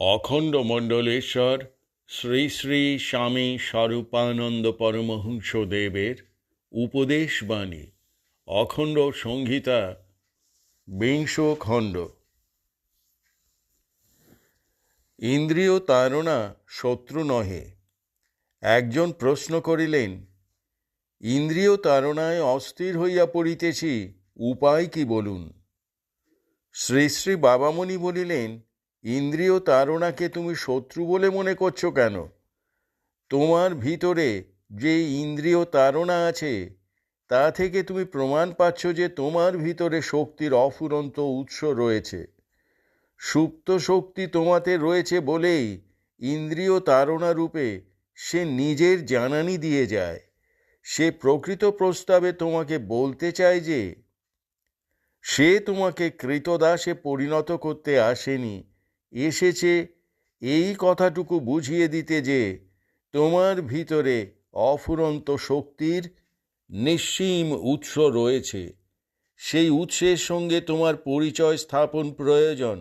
অখণ্ড মণ্ডলেশ্বর শ্রী শ্রী স্বামী স্বরূপানন্দ পরমহংস দেবের উপদেশবাণী, অখণ্ড সংহিতা বিংশ খণ্ড ইন্দ্রিয় তারণা শত্রু নহে। একজন প্রশ্ন করিলেন, ইন্দ্রিয় তারণায় অস্থির হইয়া পড়িতেছি, উপায় কি বলুন? শ্রী শ্রী বাবামণি বলিলেন ইন্দ্রিয় তারণাকে তুমি শত্রু বলে মনে করছ কেন? তোমার ভিতরে যে ইন্দ্রিয় তারণা আছে, তা থেকে তুমি প্রমাণ পাচ্ছ যে তোমার ভিতরে শক্তির অফুরন্ত উৎস রয়েছে। সুপ্ত শক্তি তোমাতে রয়েছে বলেই ইন্দ্রিয় তারণা রূপে সে নিজের জানানি দিয়ে যায়। সে প্রকৃত প্রস্তাবে তোমাকে বলতে চায় যে, সে তোমাকে কৃতদাসে পরিণত করতে আসেনি। এসেছে, এই কথাটুকু বুঝিয়ে দিতে যে তোমার ভিতরে অফুরন্ত শক্তির নিঃসীম উৎস রয়েছে। সেই উৎসের সঙ্গে তোমার পরিচয় স্থাপন প্রয়োজন,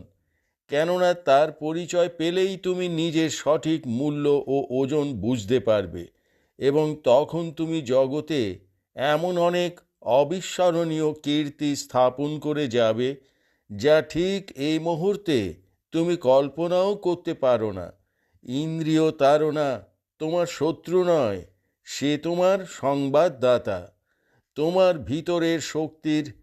কেননা তার পরিচয় পেলেই তুমি নিজের সঠিক মূল্য ও ওজন বুঝতে পারবে এবং তখন তুমি জগতে এমন অনেক অবিস্মরণীয় কীর্তি স্থাপন করে যাবে, যা ঠিক এই মুহূর্তে তুমি কল্পনাও করতে পারো না। ইন্দ্রিয় তারণা তোমার শত্রু নয়, সে তোমার সংবাদদাতা। তোমার ভিতরের শক্তির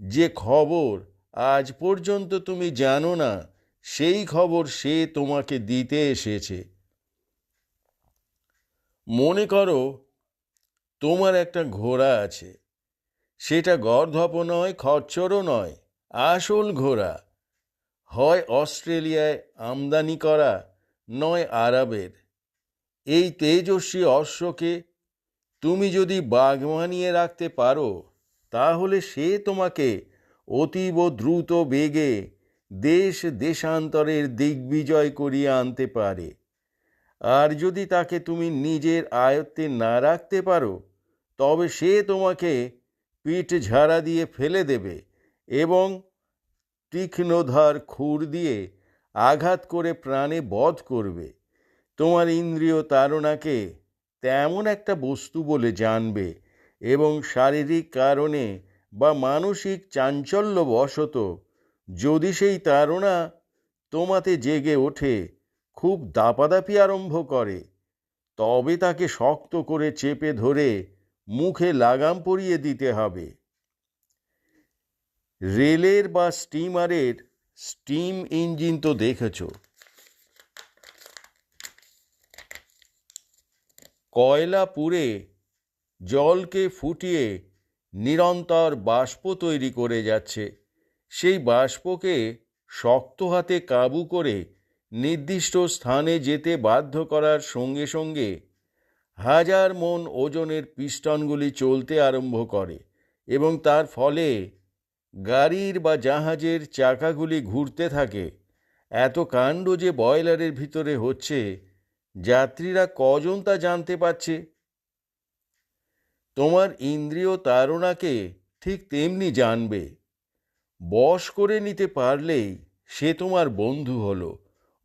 যে খবর আজ পর্যন্ত তুমি জানো না, সেই খবর সে তোমাকে দিতে এসেছে। মনে করো তোমার একটা ঘোড়া আছে। সেটা গর্ধপ নয়, খচ্চরও নয়, আসল ঘোড়া। হয় অস্ট্রেলিয়ায় আমদানি করা, নয় আরবের। এই তেজস্বী অশ্বকে তুমি যদি বাঘ মানিয়ে রাখতে পারো, তাহলে সে তোমাকে অতীব দ্রুত বেগে দেশ দেশান্তরের দিগ্বিজয় করিয়ে আনতে পারে। আর যদি তাকে তুমি নিজের আয়ত্তে না রাখতে পারো, তবে সে তোমাকে পিঠ ঝাড়া দিয়ে ফেলে দেবে এবং তীক্ষ্ণধার খুর দিয়ে আঘাত করে প্রাণে বধ করবে। তোমার ইন্দ্রিয় তারণাকে তেমন একটা বস্তু বলে জানবে এবং শারীরিক কারণে বা মানসিক চাঞ্চল্যবশত যদি সেই তারণা তোমাতে জেগে ওঠে, খুব দাপাদাপি আরম্ভ করে। তবে তাকে শক্ত করে চেপে ধরে মুখে লাগাম পরিয়ে দিতে হবে। রেলের বা স্টিমারের স্টিম ইঞ্জিন তো দেখেছ। কয়লা পুড়ে জলকে ফুটিয়ে নিরন্তর বাষ্প তৈরি করে যাচ্ছে। সেই বাষ্পকে শক্ত হাতে কাবু করে নির্দিষ্ট স্থানে যেতে বাধ্য করার সঙ্গে সঙ্গে হাজার মন ওজনের পিস্টনগুলি চলতে আরম্ভ করে এবং তার ফলে গাড়ির বা জাহাজের চাকাগুলি ঘুরতে থাকে। এত কাণ্ড যে বয়লারের ভিতরে হচ্ছে, যাত্রীরা কজন তা জানতে পারছে? তোমার ইন্দ্রিয় তারণাকে ঠিক তেমনি জানবে। বশ করে নিতে পারলেই সে তোমার বন্ধু হলো।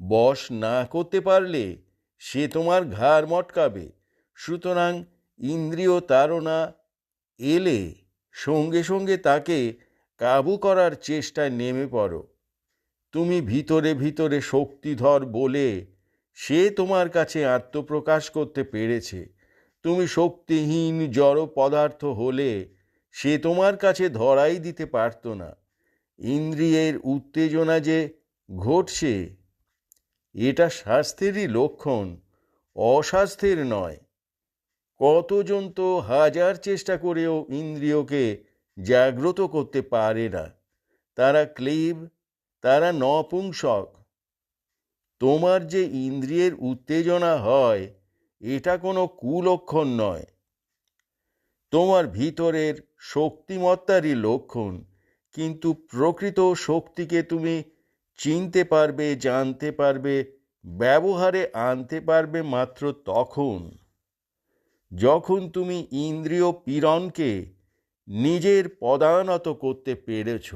বশ না করতে পারলে সে তোমার ঘাড় মটকাবে। সুতরাং ইন্দ্রিয় তারণা এলে সঙ্গে সঙ্গে তাকে কাবু করার চেষ্টায় নেমে পড়ো। তুমি ভিতরে ভিতরে শক্তিধর বলে সে তোমার কাছে আত্মপ্রকাশ করতে পেরেছে। তুমি শক্তিহীন জড় পদার্থ হলে সে তোমার কাছে ধরাই দিতে পারত না। ইন্দ্রিয়ের উত্তেজনা যে ঘটছে, এটা স্বাস্থ্যেরই লক্ষণ অস্বাস্থ্যের নয়। কতজন তো হাজার চেষ্টা করেও ইন্দ্রিয়কে জাগ্রত করতে পারে না। তারা ক্লিব, তারা নপুংসক। তোমার যে ইন্দ্রিয়ের উত্তেজনা হয়, এটা কোনো কুলক্ষণ নয়। তোমার ভিতরের শক্তিমত্তারই লক্ষণ, কিন্তু প্রকৃত শক্তিকে তুমি চিনতে পারবে, জানতে পারবে, ব্যবহারে আনতে পারবে মাত্র তখন। যখন তুমি ইন্দ্রিয় পীড়নকে নিজের পদানত করতে পেরেছ।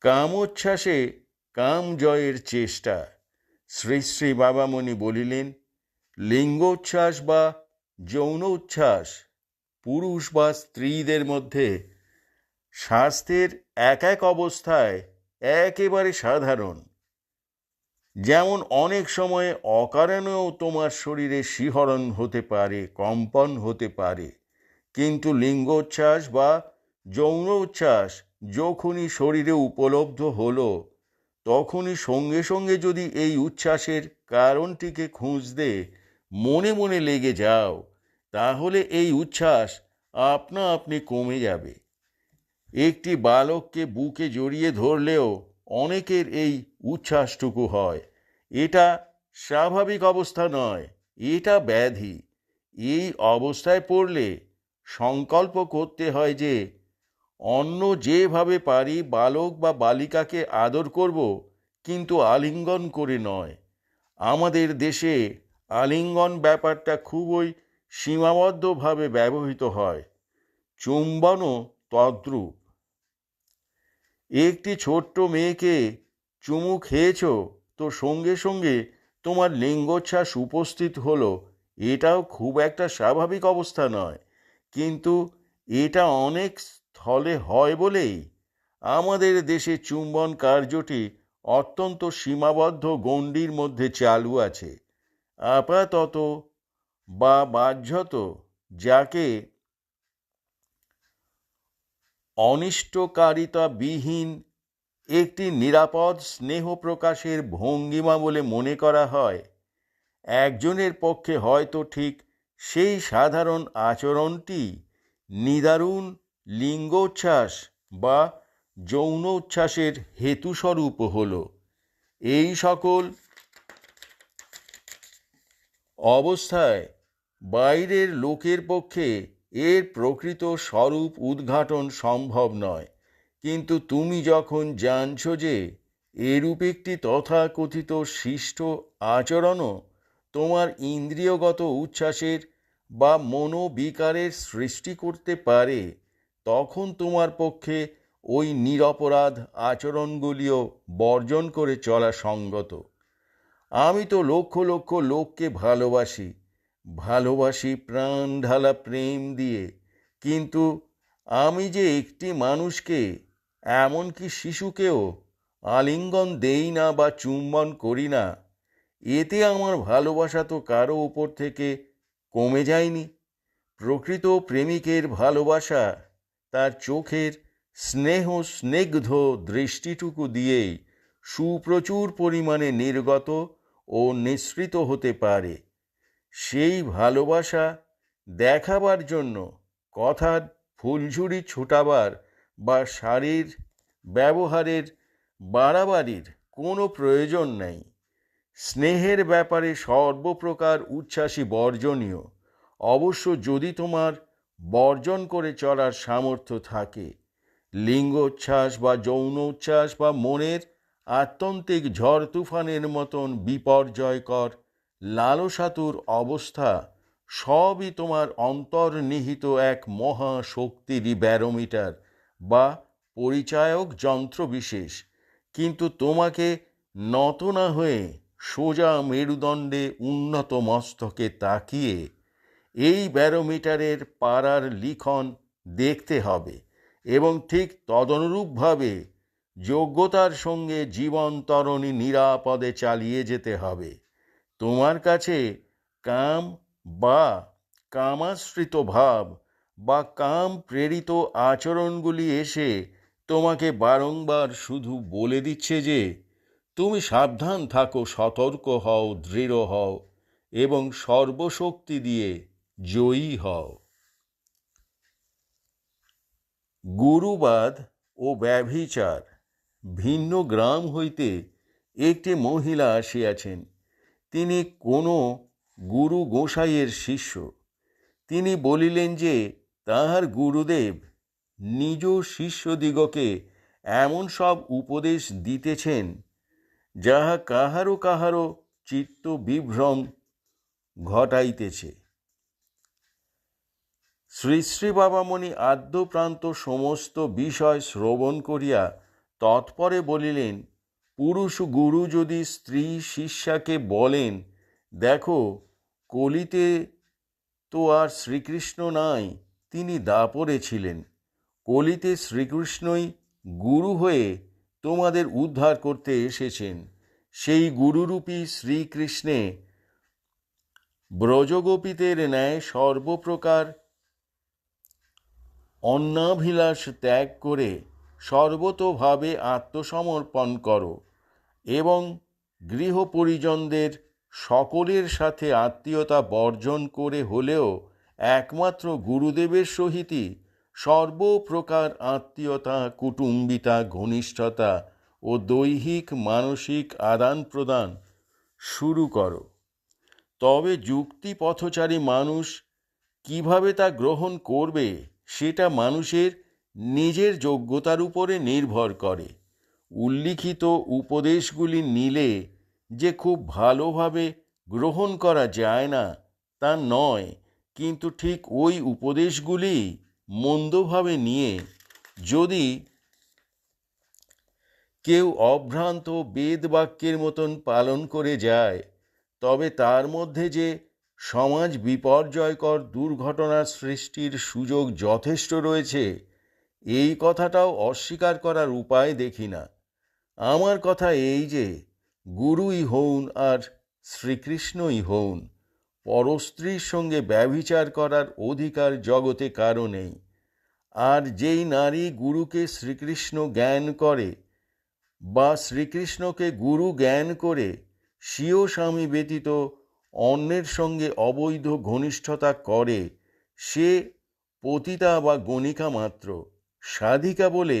কামোচ্ছ্বাসে কাম জয়ের চেষ্টা। শ্রী শ্রী বাবামণি বলিলেন, লিঙ্গোচ্ছ্বাস বা যৌন উচ্ছ্বাস পুরুষ বা স্ত্রীদের মধ্যে স্বাস্থ্যের এক এক অবস্থায় একেবারে সাধারণ। যেমন অনেক সময় অকারণেও তোমার শরীরে শিহরণ হতে পারে, কম্পন হতে পারে। কিন্তু লিঙ্গোচ্ছ্বাস বা যৌন উচ্ছ্বাস যখনই শরীরে উপলব্ধ হলো, তখনই সঙ্গে সঙ্গে যদি এই উচ্ছ্বাসের কারণটিকে খুঁজতে মনে মনে লেগে যাও, তাহলে এই উচ্ছ্বাস আপনা আপনি কমে যাবে। একটি বালককে বুকে জড়িয়ে ধরলেও অনেকের এই উচ্ছ্বাসটুকু হয়। এটা স্বাভাবিক অবস্থা নয়, এটা ব্যাধি। এই অবস্থায় পড়লে সংকল্প করতে হয় যে, অন্য যেভাবে পারি বালক বা বালিকাকে আদর করব, কিন্তু আলিঙ্গন করে নয়। আমাদের দেশে আলিঙ্গন ব্যাপারটা খুবই সীমাবদ্ধভাবে ব্যবহৃত হয়। চুম্বনও তদ্রূপ। একটি ছোট্ট মেয়েকে চুমু খেয়েছ? তো সঙ্গে সঙ্গে তোমার লিঙ্গোচ্ছ্বাস উপস্থিত হলো। এটাও খুব একটা স্বাভাবিক অবস্থা নয়। কিন্তু এটা অনেক স্থলে হয় বলেই আমাদের দেশে চুম্বন কার্যটি অত্যন্ত সীমাবদ্ধ গণ্ডির মধ্যে চালু আছে। আপাতত বা বাহ্যত যাকে অনিষ্টকারিতা বিহীন একটি নিরাপদ স্নেহ প্রকাশের ভঙ্গিমা বলে মনে করা হয়। একজনের পক্ষে হয়তো ঠিক সেই সাধারণ আচরণটি নিদারুণ লিঙ্গোচ্ছ্বাস বা যৌন উচ্ছ্বাসের হেতুস্বরূপ হল। এই সকল অবস্থায় বাইরের লোকের পক্ষে এর প্রকৃত স্বরূপ উদ্ঘাটন সম্ভব নয়। কিন্তু তুমি যখন জানছ যে এরূপ একটি তথাকথিত শিষ্ট আচরণও তোমার ইন্দ্রিয়গত উচ্ছ্বাসের বা মনোবিকারের সৃষ্টি করতে পারে, তখন তোমার পক্ষে ওই নিরপরাধ আচরণগুলিও বর্জন করে চলা সঙ্গত। আমি তো লক্ষ লক্ষ লোককে ভালোবাসি ভালোবাসি প্রাণ ঢালা প্রেম দিয়ে, কিন্তু আমি যে একটি মানুষকে এমনকি শিশুকেও আলিঙ্গন দেই না বা চুম্বন করি না। এতে আমার ভালোবাসা তো কারও উপর থেকে কমে যায়নি। প্রকৃত প্রেমিকের ভালোবাসা তার চোখের স্নেহ, স্নিগ্ধ দৃষ্টিটুকু দিয়েই সুপ্রচুর পরিমাণে নির্গত ও নিঃসৃত হতে পারে। সেই ভালোবাসা দেখাবার জন্য কথার ফুলঝুরি ছোটাবার বা শাড়ির ব্যবহারের বাড়াবাড়ির কোনো প্রয়োজন নেই। স্নেহের ব্যাপারে সর্বপ্রকার উচ্ছ্বাসী বর্জনীয়। অবশ্য যদি তোমার বর্জন করে চলার সামর্থ্য থাকে, লিঙ্গোচ্ছ্বাস বা যৌন উচ্ছ্বাস বা মনের আত্যন্তিক ঝড় তুফানের মতন বিপর্যয়কর লালসাতুর অবস্থা, সবই তোমার অন্তর্নিহিত এক মহাশক্তিরই ব্যারোমিটার। বা পরিচায়ক যন্ত্র বিশেষ, কিন্তু তোমাকে নত না হয়ে সোজা মেরুদণ্ডে উন্নত মস্তকে তাকিয়ে এই ব্যারোমিটারের পাড়ার লিখন দেখতে হবে এবং ঠিক তদনুরূপভাবে যোগ্যতার সঙ্গে জীবন তরণী নিরাপদে চালিয়ে যেতে হবে। তোমার কাছে কাম বা কামাশ্রিত ভাব বা কাম প্রেরিত আচরণগুলি এসে তোমাকে বারংবার শুধু বলে দিচ্ছে যে, তুমি সাবধান থাকো, সতর্ক হও, দৃঢ় হও এবং সর্বশক্তি দিয়ে জয়ী হও। গুরুবাদ ও ব্যভিচার ভিন্ন গ্রাম হইতে একটি মহিলা আসিয়াছেন। তিনি কোনো গুরু গোসাইয়ের শিষ্য। তিনি বলিলেন যে তাহার গুরুদেব নিজ শিষ্যদিগকে এমন সব উপদেশ দিতেছেন, যাহা কাহারও কাহারও চিত্ত বিভ্রম ঘটাইতেছে। শ্রী শ্রী বাবামণি আদ্যপ্রান্ত সমস্ত বিষয় শ্রবণ করিয়া তৎপরে বলিলেন, পুরুষ গুরু যদি স্ত্রী শিষ্যাকে বলেন, দেখো কলিতে তো আর শ্রীকৃষ্ণ নাই তিনি দাপরে ছিলেন কলিতে শ্রীকৃষ্ণই গুরু হয়ে তোমাদের উদ্ধার করতে এসেছেন। সেই গুরুরূপী শ্রীকৃষ্ণে ব্রজগোপীদের ন্যায় সর্বপ্রকার অন্নাভিলাষ ত্যাগ করে সর্বতোভাবে আত্মসমর্পণ করো এবং গৃহ পরিজনদের সকলের সাথে আত্মীয়তা বর্জন করে হলেও একমাত্র গুরুদেবের সহিতই সর্বপ্রকার আত্মীয়তা, কুটুম্বিতা, ঘনিষ্ঠতা ও দৈহিক, মানসিক আদান প্রদান শুরু করো। তবে যুক্তি পথচারী মানুষ কীভাবে তা গ্রহণ করবে সেটা মানুষের নিজের যোগ্যতার উপরে নির্ভর করে। উল্লিখিত উপদেশগুলি নিলে যে খুব ভালোভাবে গ্রহণ করা যায় না তা নয়। কিন্তু ঠিক ওই উপদেশগুলি মন্দভাবে নিয়ে যদি কেউ অভ্রান্ত বেদ বাক্যের মতন পালন করে যায়, তবে তার মধ্যে যে সমাজ বিপর্যয়কর দুর্ঘটনার সৃষ্টির সুযোগ যথেষ্ট রয়েছে, এই কথাটাও অস্বীকার করার উপায় দেখি না। আমার কথা এই যে, গুরুই হউন আর শ্রীকৃষ্ণই হউন। পরস্ত্রীর সঙ্গে ব্যভিচার করার অধিকার জগতে কারও নেই। আর যেই নারী গুরুকে শ্রীকৃষ্ণ জ্ঞান করে বা শ্রীকৃষ্ণকে গুরু জ্ঞান করে স্বীয় স্বামী ব্যতীত অন্যের সঙ্গে অবৈধ ঘনিষ্ঠতা করে, সে পতিতা বা গণিকা মাত্র। সাধিকা বলে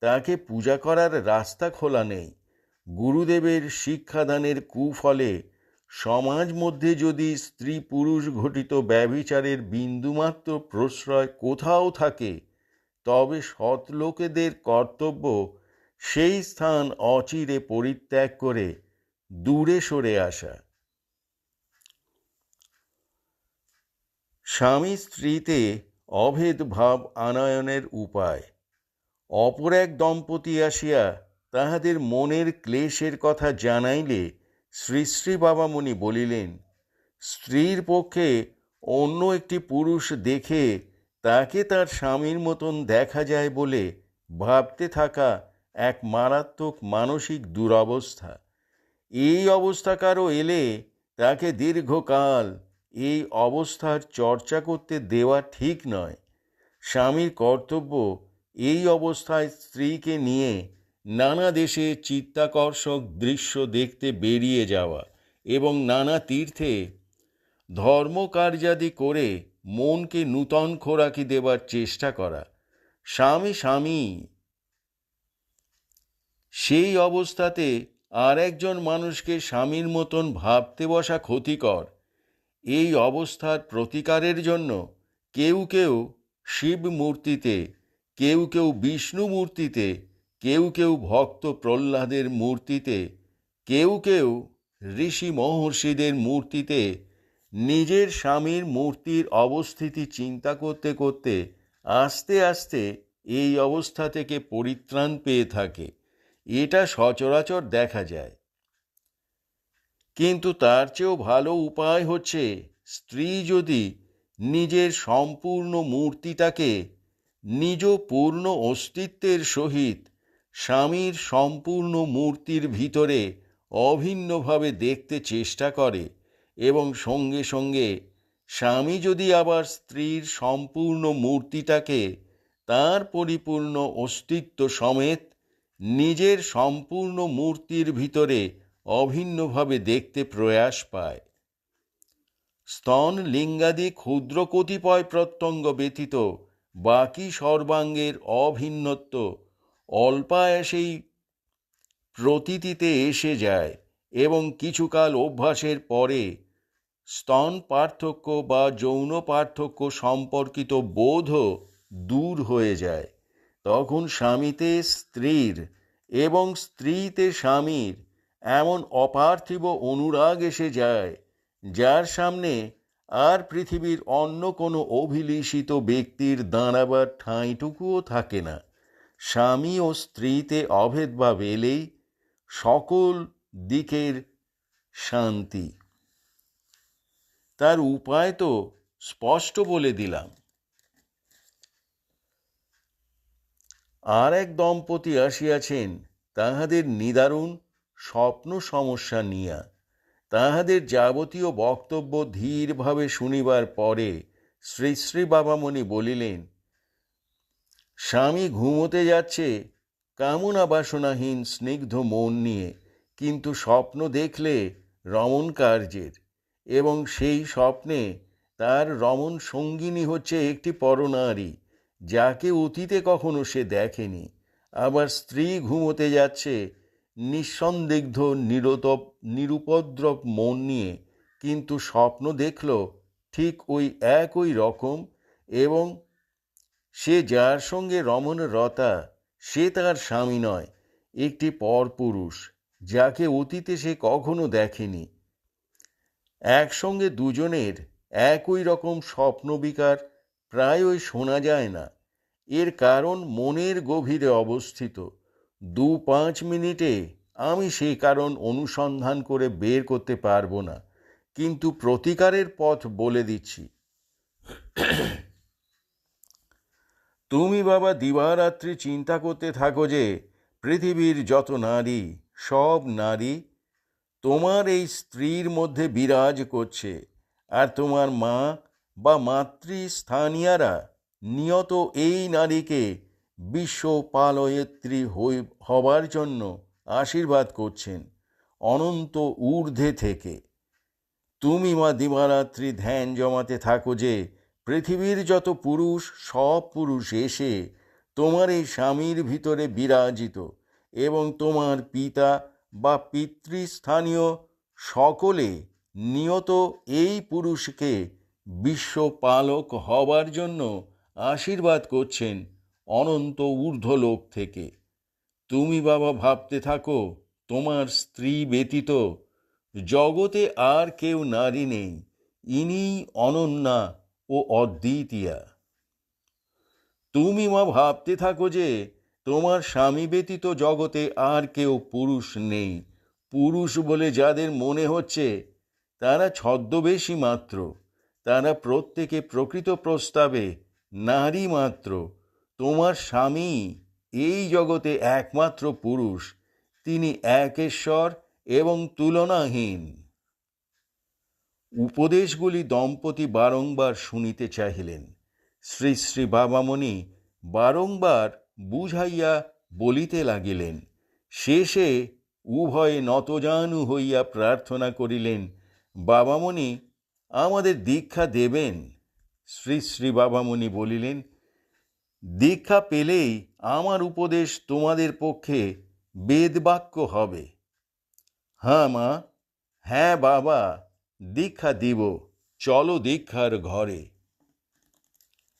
তাকে পূজা করার রাস্তা খোলা নেই। গুরুদেবের শিক্ষাদানের কুফলে সমাজ মধ্যে যদি স্ত্রী পুরুষ ঘটিত ব্যভিচারের বিন্দুমাত্র প্রশ্রয় কোথাও থাকে, তবে সৎ লোকেদের কর্তব্য সেই স্থান অচিরে পরিত্যাগ করে দূরে সরে আসা। স্বামী স্ত্রীতে অভেদ ভাব আনয়নের উপায়। অপর এক দম্পতি আসিয়া তাহাদের মনের ক্লেশের কথা জানাইলে শ্রী শ্রী বাবামণি বলিলেন, স্ত্রীর পক্ষে অন্য একটি পুরুষ দেখে তাকে তার স্বামীর মতন দেখা যায় বলে ভাবতে থাকা এক মারাত্মক মানসিক দুরবস্থা। এই অবস্থা কারও এলে তাকে দীর্ঘকাল এই অবস্থার চর্চা করতে দেওয়া ঠিক নয়। স্বামীর কর্তব্য এই অবস্থায় স্ত্রীকে নিয়ে নানা দেশে চিত্তাকর্ষক দৃশ্য দেখতে বেরিয়ে যাওয়া এবং নানা তীর্থে ধর্মকার্যাদি করে মনকে নূতন খোরাকি দেবার চেষ্টা করা। স্বামী স্বামী, সেই অবস্থাতে আর একজন মানুষকে স্বামীর মতন ভাবতে বসা ক্ষতিকর। এই অবস্থার প্রতিকারের জন্য কেউ কেউ শিব মূর্তিতে, কেউ কেউ বিষ্ণু মূর্তিতে কেউ কেউ ভক্ত প্রহ্লাদের মূর্তিতে, কেউ কেউ ঋষি মহর্ষিদের মূর্তিতে নিজের স্বামীর মূর্তির অবস্থিতি চিন্তা করতে করতে আস্তে আস্তে এই অবস্থা থেকে পরিত্রাণ পেয়ে থাকে। এটা সচরাচর দেখা যায়। কিন্তু তার চেয়েও ভালো উপায় হচ্ছে স্ত্রী যদি নিজের সম্পূর্ণ মূর্তিটাকে নিজ পূর্ণ অস্তিত্বের সহিত স্বামীর সম্পূর্ণ মূর্তির ভিতরে অভিন্নভাবে দেখতে চেষ্টা করে এবং সঙ্গে সঙ্গে স্বামী যদি আবার স্ত্রীর সম্পূর্ণ মূর্তিটাকে তার পরিপূর্ণ অস্তিত্ব সমেত নিজের সম্পূর্ণ মূর্তির ভিতরে অভিন্নভাবে দেখতে প্রয়াস পায়। স্তন লিঙ্গাদি ক্ষুদ্র কতিপয় প্রত্যঙ্গ ব্যতীত বাকি সর্বাঙ্গের অভিন্নত্ব অল্পায়াসেই প্রতীতিতে এসে যায় এবং কিছুকাল অভ্যাসের পরে স্তন পার্থক্য বা যৌন পার্থক্য সম্পর্কিত বোধও দূর হয়ে যায়। তখন স্বামীতে স্ত্রীর এবং স্ত্রীতে স্বামীর এমন অপার্থিব অনুরাগ এসে যায়, যার সামনে আর পৃথিবীর অন্য কোনো অভিলিষিত ব্যক্তির দাঁড়াবার ঠাঁইটুকুও থাকে না। স্বামী ও স্ত্রীতে অভেদভাব এলেই সকল দিকের শান্তি। তার উপায় তো স্পষ্ট বলে দিলাম। আর এক দম্পতি আসিয়াছেন, তাহাদের নিদারুণ স্বপ্ন সমস্যা নিয়া। তাহাদের যাবতীয় বক্তব্য ধীরভাবে শুনিবার পরে শ্রী শ্রী বাবামণি বলিলেন স্বামী ঘুমোতে যাচ্ছে, কামনা বাসনাহীন স্নিগ্ধ মন নিয়ে, কিন্তু স্বপ্ন দেখলে রমণ কার্যের, এবং সেই স্বপ্নে তার রমণ সঙ্গিনী হচ্ছে একটি পরনারী, যাকে অতীতে কখনো সে দেখেনি। আবার স্ত্রী ঘুমোতে যাচ্ছে, নিঃসন্দিগ্ধ, নিরতপ, নিরুপদ্রব মন নিয়ে, কিন্তু স্বপ্ন দেখল ঠিক ওই একই রকম, এবং সে যার সঙ্গে রমণ রতা, সে তার স্বামী নয়, একটি পরপুরুষ যাকে অতীতে সে কখনো দেখেনি। একসঙ্গে দুজনের একই রকম স্বপ্নবিকার প্রায়ই শোনা যায় না। এর কারণ মনের গভীরে অবস্থিত। দু পাঁচ মিনিটে আমি সেই কারণ অনুসন্ধান করে বের করতে পারব না, কিন্তু প্রতিকারের পথ বলে দিচ্ছি। তুমি বাবা দিবারাত্রি চিন্তা করতে থাকো যে পৃথিবীর যত নারী, সব নারী তোমার এই স্ত্রীর মধ্যে বিরাজ করছে আর তোমার মা বা মাতৃস্থানীয়ারা নিয়ত এই নারীকে বিশ্ব পালয়ত্রী হবার জন্য আশীর্বাদ করছেন অনন্ত ঊর্ধ্বে থেকে। তুমি মা দিবারাত্রি ধ্যান জমাতে থাকো যে পৃথিবীর যত পুরুষ, সব পুরুষ এসে তোমার এই স্বামীর ভিতরে বিরাজিত এবং তোমার পিতা বা পিতৃস্থানীয় সকলে নিয়ত এই পুরুষকে বিশ্বপালক হবার জন্য আশীর্বাদ করছেন অনন্ত ঊর্ধ্বলোক থেকে। তুমি বাবা ভাবতে থাকো, তোমার স্ত্রী ব্যতীত জগতে আর কেউ নারী নেই ইনি অনন্যা ও অদ্বিতীয়া। তুমি মা ভাবতে থাকো যে, তোমার স্বামী ব্যতীত জগতে আর কেউ পুরুষ নেই। পুরুষ বলে যাদের মনে হচ্ছে, তারা ছদ্মবেশী মাত্র। তারা প্রত্যেকে প্রকৃত প্রস্তাবে নারী মাত্র। তোমার স্বামী এই জগতে একমাত্র পুরুষ। তিনি একেশ্বর এবং তুলনাহীন। উপদেশগুলি দম্পতি বারংবার শুনিতে চাহিলেন। শ্রী শ্রী বাবামণি বারংবার বুঝাইয়া বলিতে লাগিলেন, শেষে উভয়ে নতজানু হইয়া প্রার্থনা করিলেন, বাবামণি আমাদের দীক্ষা দেবেন। শ্রী শ্রী বাবামণি বলিলেন, দীক্ষা পেলেই আমার উপদেশ তোমাদের পক্ষে বেদবাক্য হবে। হ্যাঁ মা। হ্যাঁ বাবা। দীক্ষা দিব, চলো দীক্ষার ঘরে।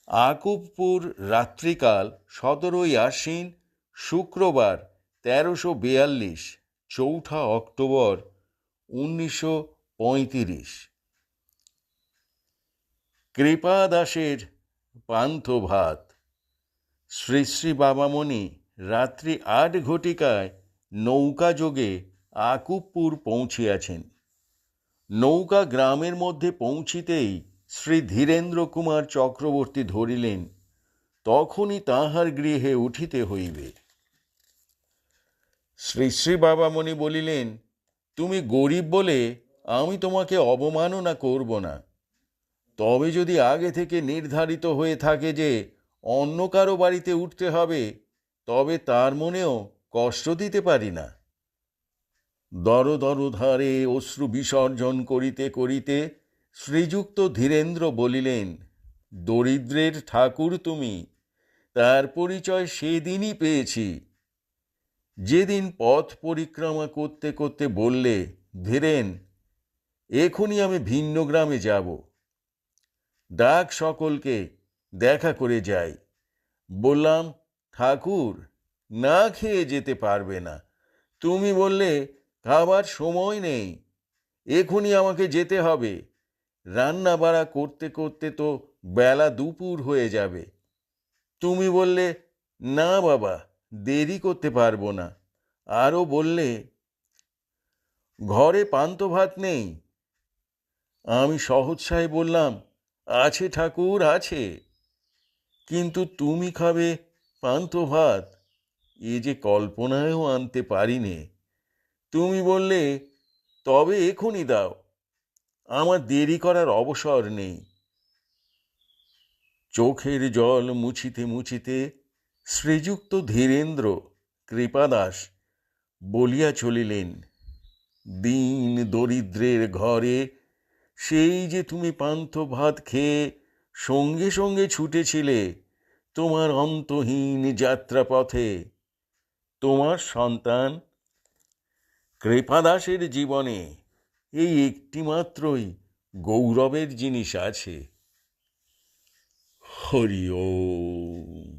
আকুবপুর রাত্রিকাল সতেরোই আশ্বিন, শুক্রবার তেরোশো বিয়াল্লিশ, চৌঠা অক্টোবর উনিশশো পঁয়ত্রিশ। কৃপা দাসের পান্থ ভাত শ্রী শ্রী বাবামণি রাত্রি আট ঘটিকায় নৌকা যোগে আকুবপুর পৌঁছিয়াছেন। নৌকা গ্রামের মধ্যে পৌঁছিতেই শ্রী ধীরেন্দ্র কুমার চক্রবর্তী ধরিলেন, তখনই তাহার গৃহে উঠিতে হইবে। শ্রী শ্রী বাবামণি বলিলেন, তুমি গরিব বলে আমি তোমাকে অবমাননা করব না। তবে যদি আগে থেকে নির্ধারিত হয়ে থাকে যে অন্য কারও বাড়িতে উঠতে হবে, তবে তার মনেও কষ্ট দিতে পারি না। দর দর অশ্রু বিসর্জন করিতে করিতে শ্রীযুক্ত ধীরেন্দ্র বলিলেন, দরিদ্রের ঠাকুর তুমি, তার পরিচয় সেদিনই পেয়েছি। যেদিন পথ পরিক্রমা করতে করতে বললে, ধীরেন এখনই আমি ভিন্ন গ্রামে যাব। ডাক সকলকে দেখা করে যাই। বললাম, ঠাকুর, না খেয়ে যেতে পারবে না। তুমি বললে খাবার সময় নেই। এখনই আমাকে যেতে হবে। রান্না বাড়া করতে করতে তো বেলা দুপুর হয়ে যাবে। তুমি বললে, না বাবা, দেরি করতে পারব না। আরও বললে, ঘরে পান্ত ভাত নেই। আমি সহৎসায় বললাম, আছে ঠাকুর, আছে। কিন্তু তুমি খাবে পান্ত ভাত। এ যে কল্পনায়ও আনতে পারিনে। তুমি বললে, তবে এখনই দাও। আমার দেরি করার অবসর নেই। চোখের জল মুছিতে মুছিতে শ্রীযুক্ত ধীরেন্দ্র কৃপাদাস বলিয়া চলিলেন, দিন দরিদ্রের ঘরে সেই যে তুমি পান্থ ভাত খেয়ে সঙ্গে সঙ্গে ছুটেছিলে তোমার অন্তহীন যাত্রাপথে, তোমার সন্তান কৃপাদাসের জীবনে এই একটিমাত্রই গৌরবের জিনিস আছে। হরি ওম।